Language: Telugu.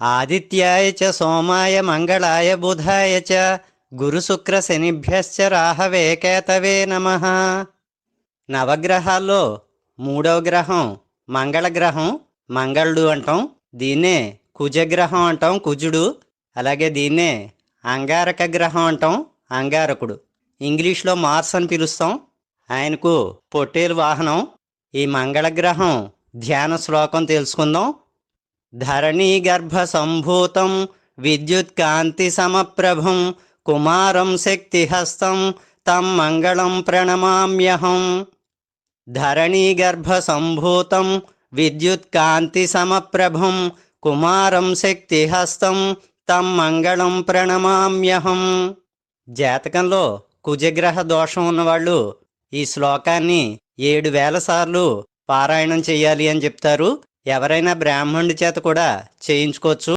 ఆదిత్యాయ చ సోమాయ మంగళాయ బుధాయ చ గురుశుక్ర శనిభ్యశ్చ రాహవే కేతవే నమ నవగ్రహాల్లో మూడవ గ్రహం మంగళ గ్రహం మంగళుడు అంటాం దీన్నే కుజగ్రహం అంటాం కుజుడు అలాగే దీన్నే అంగారక గ్రహం అంటాం అంగారకుడు. ఇంగ్లీష్లో మార్స్ అని పిలుస్తాం ఆయనకు పొట్టేలు వాహనం. ఈ మంగళ గ్రహం ధ్యాన శ్లోకం తెలుసుకుందాం ధరణీ గర్భ సంభూతం విద్యుత్ కాంతి సమప్రభం కుమారం శక్తిహస్తం తం మంగళం ప్రణమామ్యహం. ధరణీ గర్భ సంభూతం విద్యుత్ కాంతి సమప్రభం కుమారం శక్తిహస్తం తం మంగళం ప్రణమామ్యహం. జాతకంలో కుజగ్రహ దోషం ఉన్నవాళ్ళు ఈ శ్లోకాన్ని ఏడు వేల సార్లు పారాయణం చేయాలి అని చెప్తారు. ఎవరైనా బ్రాహ్మణుడి చేత కూడా చేయించుకోవచ్చు.